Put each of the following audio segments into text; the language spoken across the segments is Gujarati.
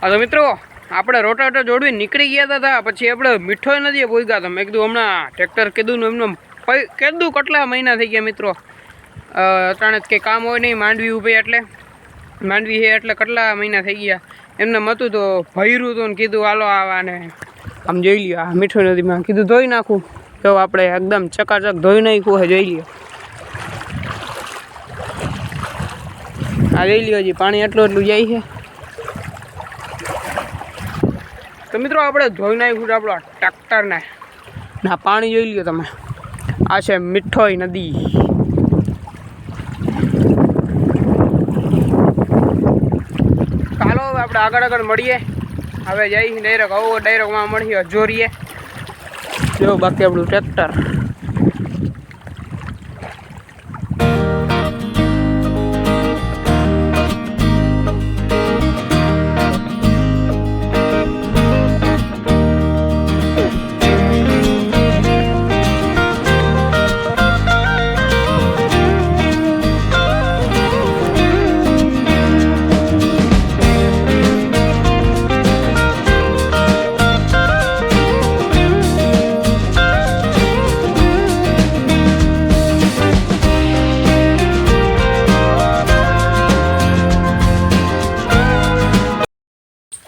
હા તો મિત્રો, આપણે રોટાવેટર જોડવી નીકળી ગયા હતા પછી આપણે મીઠો નદીએ પહોંચ્યા ગયા મેં કીધું હમણાં ટ્રેક્ટર કીધું એમને કીધું કેટલા મહિના થઈ ગયા મિત્રો. અટાણે કંઈ કામ હોય નહીં, માંડવી ઊભી એટલે. માંડવી છે એટલે કેટલા મહિના થઈ ગયા. એમને મતું તો ભૈરું હતું ને કીધું, હાલો આવાને આમ જોઈ લ્યો, આ મીઠો નદીમાં કીધું, ધોઈ નાખું. તો આપણે એકદમ ચકાચક ધોઈ નાખ્યું હે, જોઈ લ્યો. આ જોઈ લ્યો હજી, પાણી એટલું એટલું જાય છે. મિત્રો આપણે જોઈ નાખ્યું આપણો ટ્રેક્ટરને ના પાણી જોઈ લ્યો તમે. આ છે મીઠોઈ નદી. ચાલો હવે આપણે આગળ આગળ મળીએ. હવે જઈ ડાયરેક આવો ડાયરેકમાં મળીએ, જોરીએ. જો બાકી આપણું ટ્રેક્ટર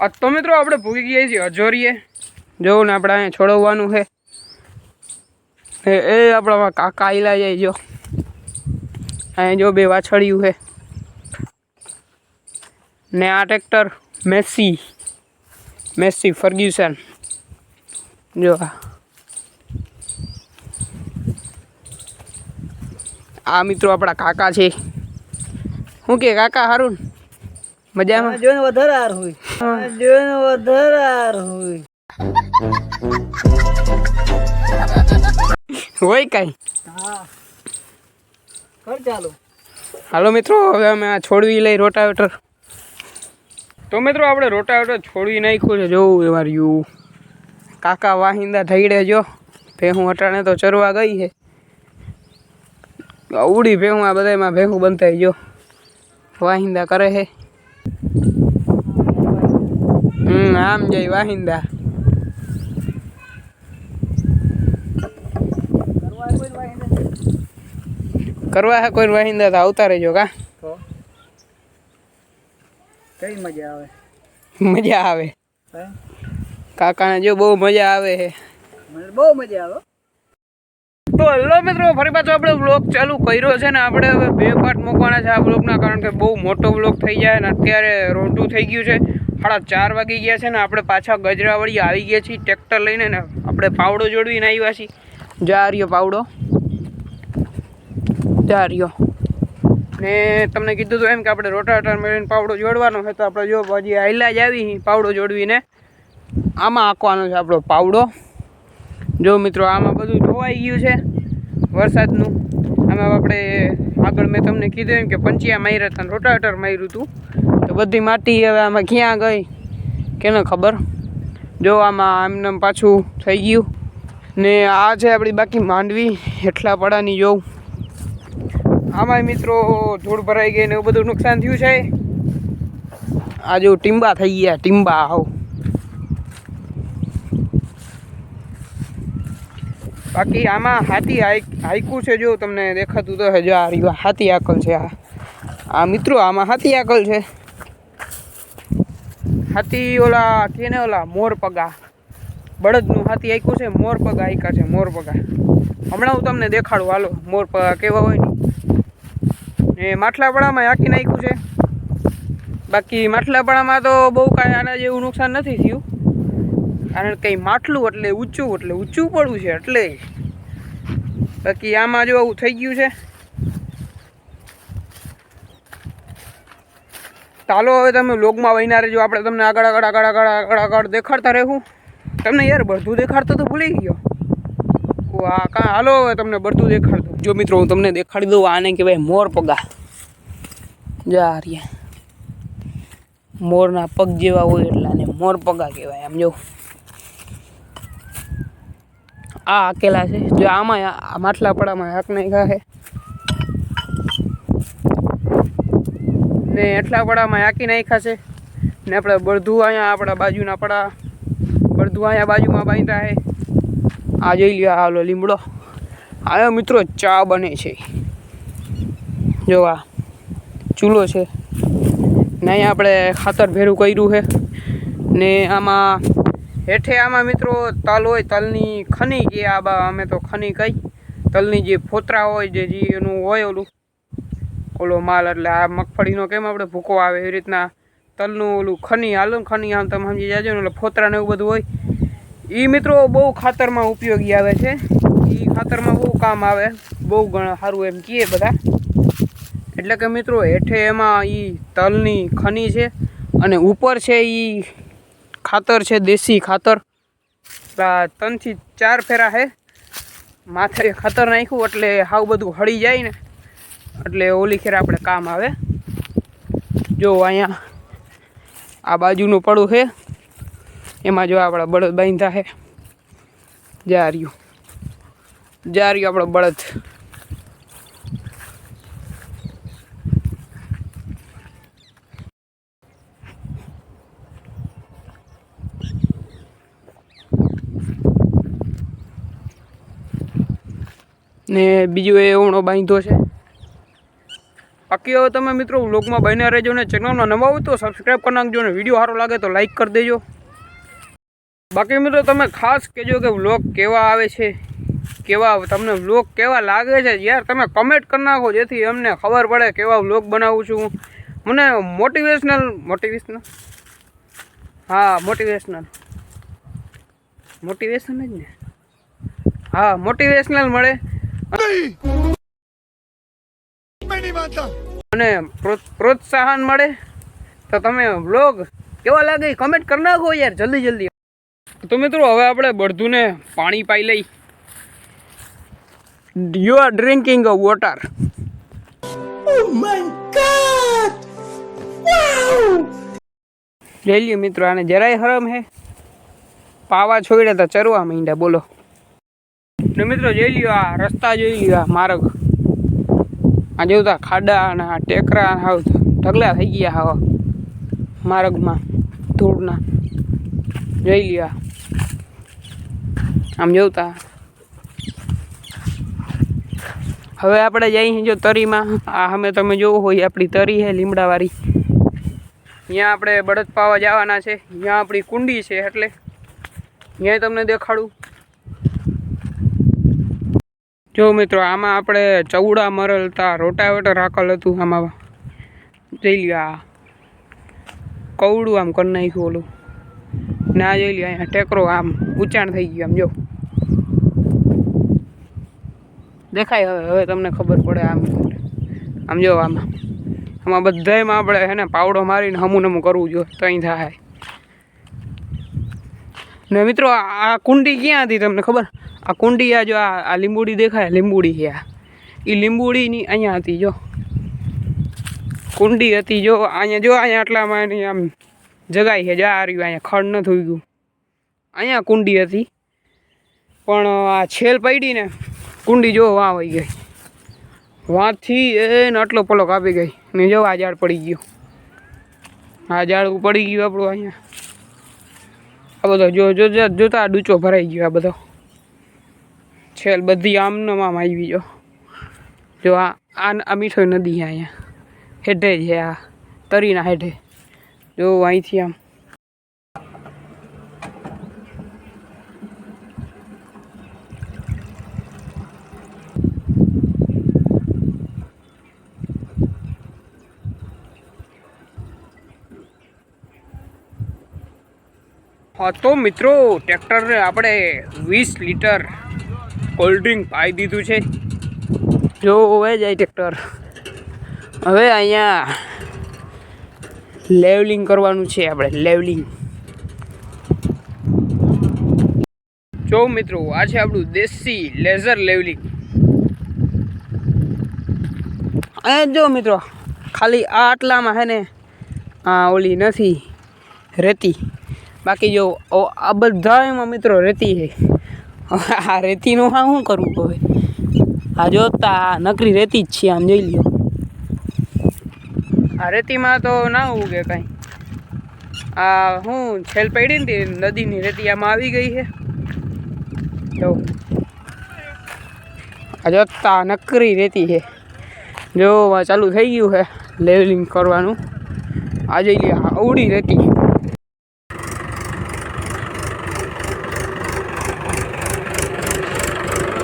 તો મિત્રો આપણે ભૂગી ગયા છીએ અજોરીએ જોવું ને આપણે અહીંયા છોડવવાનું છે. એ એ આપણામાં કાકા આયલા જાય જો. અહીંયા જો બે વાછળિયું છે. ને આ ટ્રેક્ટર મેસી. Massey Fergusson. જો આ. મિત્રો આપણા કાકા છે. શું કે કાકા હારું? મજામાં? જોઈને વધારે હાર હોય. જોઈને વધારે હાર હોય હોય કાંઈ? હાલો મિત્રો, હવે અમે આ છોડવી લઈ રોટાવેટર. તો મિત્રો, આપણે રોટાવેટર છોડવી નાખ્યું છે. જોવું એ માર્યું કાકા વાહિંદા થઈડે જો ભેહું અટાણે તો ચરવા ગઈ છે. ઉડી ભેહું, આ બધામાં ભેહું બંધાઈ જો વાહિંદા કરે છે. આમ જઈ વાહિંદા કરવા હે કોઈ વાહિંદા તો આવતા રહેજો કા કઈ મજા આવે મજા આવે કાકા કાકાને જો બહુ મજા આવે છે બહુ મજા આવે તો હેલો મિત્રો ફરી પાછો આપણે બ્લોગ ચાલુ કર્યો છે ને આપણે હવે બે પાર્ટ મૂકવાના છે આ બ્લોગના કારણ કે બહુ મોટો બ્લોગ થઈ જાય ને અત્યારે રોંટું થઈ ગયું છે. સાડા ચાર વાગી ગયા છે ને આપણે પાછા ગજરાવળી આવી ગયા છીએ ટ્રેક્ટર લઈને ને આપણે પાવડો જોડવીને આવ્યા છીએ. જા રહ્યો પાવડો. જા રહ્યો ને તમને કીધું હતું એમ કે આપણે રોટાટર મેળવીને પાવડો જોડવાનો છે, તો આપણે જો હજી આયલા જ આવી પાવડો જોડવીને. આમાં આંકવાનો છે આપણો પાવડો. જો મિત્રો, આમાં બધું ધોવાઈ ગયું છે વરસાદનું. આમાં આપણે આગળ મેં તમને કીધું એમ કે પંચિયા માર્યા હતા રોટાટર માર્યું હતું તો બધી માટી હવે આમાં ક્યાં ગઈ? કેને ખબર? જો આમાં એમને પાછું થઈ ગયું. ને આ છે આપણી બાકી માંડવી હેઠલા પડાની જોઉં આમાંય મિત્રો ધૂળ ભરાઈ ગઈ ને એવું બધું નુકસાન થયું છે. આ જો ટીંબા થઈ ગયા, ટીંબા આવ બાકી આમાં હાથી હાઈક છે જો તમને દેખાતું તો હે રહ્યું, આ હાથી આકલ છે આ. આ મિત્રો આમાં હાથી આકલ છે. હાથી ઓલા કે ને ઓલા મોરપગા બળદનું હાથી આક્યું છે મોરપગા આયકા છે મોરપગા હમણાં હું તમને દેખાડું, હાલો મોરપગા કેવા હોય ને. એ માટલાપડામાં હાકી નાખ્યું છે. બાકી માટલાપડામાં તો બહુ કાંઈ આના જેવું નુકસાન નથી થયું. કારણ કે માટલું એટલે ઊંચું એટલે ઊંચું પડવું છે, એટલે. બાકી આમાં જો આવું થઈ ગયું છે. ચાલો હવે તમે લોગમાં વહીના રહેજો. આપણે તમને આગળ આગળ આગળ આગળ આગળ આગળ દેખાડતા રહેવું. તમને યાર બધું દેખાડતો તો ભૂલી ગયો. આ કાં હાલો હવે તમને બધું દેખાડતો. જો મિત્રો, હું તમને દેખાડી દઉં આને કહેવાય મોર પગા. જા રહ્યા મોરના પગ જેવા હોય એટલે આને મોર પગા કહેવાય આમ જો. આ આકેલા છે. જો આમાં માટલા પડામાં હાક નાખ્યા છે. ને એટલા પડામાં હાકી નાખ્યા છે. ને આપણે બળધું અહીંયા આપણા બાજુના પડા. બળધું અહીંયા બાજુમાં બાંધતા છે. આ જોઈ લ્યો, આ ઓલો લીમડો. આયો મિત્રો ચા બને છે. જો આ ચૂલો છે. ને અહીંયા આપણે ખાતર ભેરું કર્યું છે. ને આમાં હેઠે આમાં મિત્રો તલ હોય, તલની ખની કે આ બા, અમે તો ખની કહી તલની જે ફોતરા હોય, જે એનું હોય ઓલું. ઓલો માલ એટલે આ મગફળીનો કેમ આપણે ભૂકો આવે એવી રીતના તલનું ઓલું ખની આલમ ખની આમ તમે સમજી જાજો ને એટલે ફોતરાને એવું બધું હોય. એ મિત્રો બહુ ખાતરમાં ઉપયોગી આવે છે. એ ખાતરમાં બહુ કામ આવે. બહુ ઘણા સારું એમ કહીએ બધા. એટલે કે મિત્રો હેઠે એમાં એ તલની ખની છે અને ઉપર છે એ ખાતર છે, દેશી ખાતર. ત્રણથી ચાર ફેરા છે. માથે ખાતર નાખ્યું એટલે હાવ બધું હળી જાય ને. એટલે ઓલી ખેર આપણે કામ આવે. જો અહીંયા આ બાજુનું પડું છે. એમાં જો આપણા બળદ બાંધા છે. જાર્યું. જાર્યું આપણો બળદ. ને બીજું એ ઓણો બાંધ્યો છે. બાકી હવે તમે મિત્રો વ્લોગમાં બન્યા રહેજો ને ચેનલમાં નવા હોય તો સબસ્ક્રાઈબ કરી નાખજો ને વીડિયો સારો લાગે તો લાઈક કરી દેજો. બાકી મિત્રો તમે ખાસ કહેજો કે વ્લોગ કેવા આવે છે, કેવા તમને વ્લોગ કેવા લાગે છે યાર તમે કમેન્ટ કરી નાખો જેથી અમને ખબર પડે કેવા વ્લોગ બનાવું છું મને મોટિવેશનલ મોટિવેશનલ હા મોટિવેશનલ મોટિવેશન જ ને? હા મોટિવેશનલ મળે. અને પ્રોત્સાહન મળે? તો તમે વ્લોગ કેવા લાગે કમેન્ટ કરી નાખો યાર જલ્દી જલ્દી. તો મિત્રો હવે આપણે બળધુને પાણી પાઈ લઈ. You are drinking a water લઈ લ્યો મિત્રો આને જરાય હરમ હે. પાવા છોડ્યા તો ચરવા માંડ્યા બોલો. ને મિત્રો જોઈ લ્યો આ રસ્તા જોઈ લ્યો આ માર્ગ. આ જોતા ખાડા અને આ ટેકરા હાવ ઢગલા થઈ ગયા હાવ માર્ગમાં, ધૂળના. જોઈ લ્યો આમ જોતા. હવે આપણે જઈએ જો તરીમાં. આ અમે તમે જોવું હોય આપણી તરી છે લીમડાવાળી. અહીંયા આપણે બળદ પાવા જવાના છે. અહીંયા આપણી કુંડી છે એટલે. અહીંયા તમને દેખાડું. જો મિત્રો, આમાં આપણે ચૌડા મરલતા રોટાવેટર રાખેલ હતું આમાં. જોઈ લ્યો આ. કવડું આમ કરી નાખ્યું ઓલું. ના જોઈ લ્યો અહીંયા ટેકરો આમ ઊંચાણ થઈ ગયું આમ, જો. દેખાય હવે હવે તમને ખબર પડે આમ. આમ જો આમાં. આમાં બધામાં આપણે હે ને પાવડો મારીને હમું નમું કરવું જોઈએ તઈ થાય. ને મિત્રો આ કુંડી ક્યાં હતી તમને ખબર? આ કુંડી આ જો આ લીંબુડી દેખાય? લીંબુડી છે આ. એ લીંબુડીની અહીંયા હતી, જો. કુંડી હતી, જો. અહીંયા જો અહીંયા આટલામાં આમ જગાઈ છે. જા રહ્યું, અહીંયા ખડ ન થઈ ગયું. અહીંયા કુંડી હતી. પણ આ છેલ પડી ને, કુંડી જો વાં વહી ગઈ. વાંથી એને આટલો પલો કાપી ગઈ. ને જો આ ઝાડ પડી ગયું. આ ઝાડ પડી ગયું આપણું અહીંયા. આ બધો જો જોતા ડૂચો ભરાઈ ગયો આ બધો. છેલ બધી આમ આમ આવી જો જો આ આ મીઠોય મીઠો નદી છે અહીંયા. હેઠે છે આ. તરીના હેઠે. જો અહીંથી આમ. હા, તો મિત્રો, ટ્રેક્ટરને આપણે વીસ લીટર કોલ્ડ ડ્રિંક પાઈ દીધું છે. જો, હવે જાય ટ્રેક્ટર. હવે અહીંયા લેવલિંગ કરવાનું છે આપણે, લેવલિંગ. જો મિત્રો, આ છે આપણું દેશી લેઝર લેવલિંગ. અહીંયા જો મિત્રો, ખાલી આ આટલામાં હે ને, આ ઓલી નથી રેતી બાકી જો આ બધામાં મિત્રો રેતી છે આ રેતીનું હા શું કરવું હવે? આ જોતા નકરી રેતી જ છે, આમ જોઈ લ્યો. આ રેતીમાં તો ના ઉગે કાંઈ. આ હું છેલ પડી ને નદીની રેતી આમાં આવી ગઈ છે. જો. આ જોતા નકરી રેતી છે. જો ચાલુ થઈ ગયું છે, લેવલિંગ કરવાનું. આજે લે અવડી રેતી.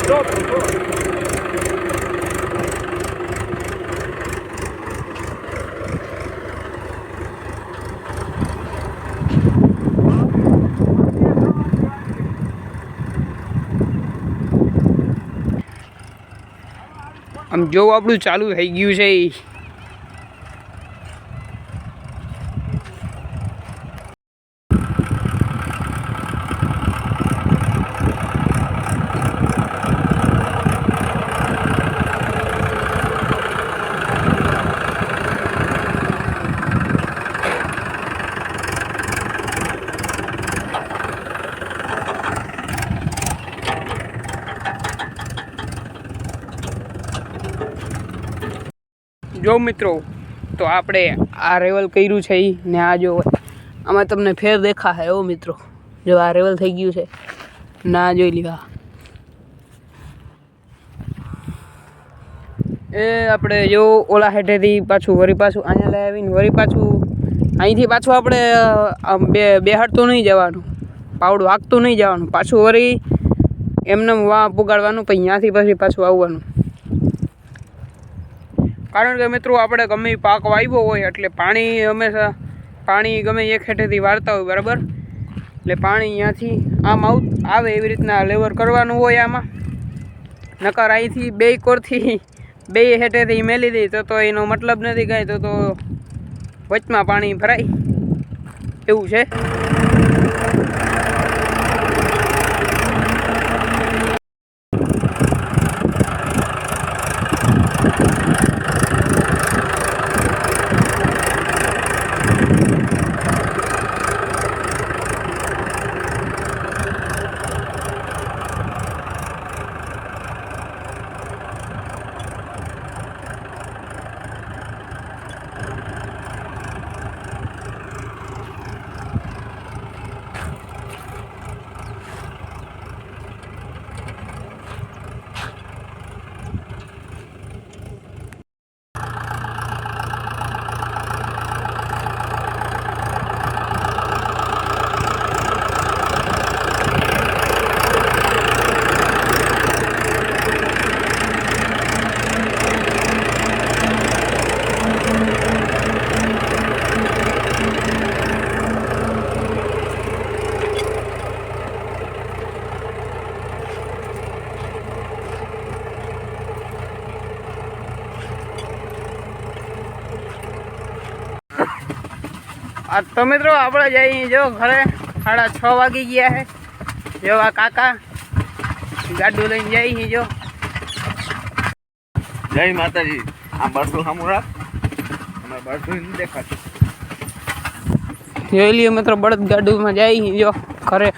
આમ જો આપણું ચાલુ થઈ ગયું છે જો મિત્રો, તો આપણે આ રેવલ કર્યું છે એ ને આ જો આમાં તમને ફેર દેખાશે. એવો મિત્રો, જો આ રેવલ થઈ ગયું છે. ના જોઈ લીધા એ આપણે જો ઓલા હેઠેથી પાછું વરી પાછું અહીંયા લઈ આવીને વરી પાછું અહીંથી પાછું આપણે બે, બેહાડતું નહીં જવાનું. પાવડું હાંકતું નહીં જવાનું. પાછું વરી એમને વાં પુગાડવાનું, પછી ત્યાંથી પછી પાછું આવવાનું. કારણ કે મિત્રો આપણે ગમે પાક વાવ્યો હોય એટલે પાણી હંમેશા, પાણી ગમે એક હેઠેથી વાળતા હોય, બરાબર? એટલે પાણી અહીંયાથી આમ આવું, આવે એવી રીતના લેવર કરવાનું હોય આમાં. નકર અહીંથી બે કોરથી, બે હેઠેથી મેલી દઈ તો તો એનો મતલબ નથી કાંઈ, તો તો વચમાં પાણી ભરાય. એવું છે? તો મિત્રો આપણે જઈએ જો ઘરે સાડા છ વાગી ગયા છે જો આ કાકા ગાડું લઈને જઈ છીએ જો. જય માતાજી. આ બરસું સામું રાખ. અમે બરસું દેખાતું. જોઈ લઈએ મિત્રો બળદ ગાડુમાં જઈ જો ઘરે.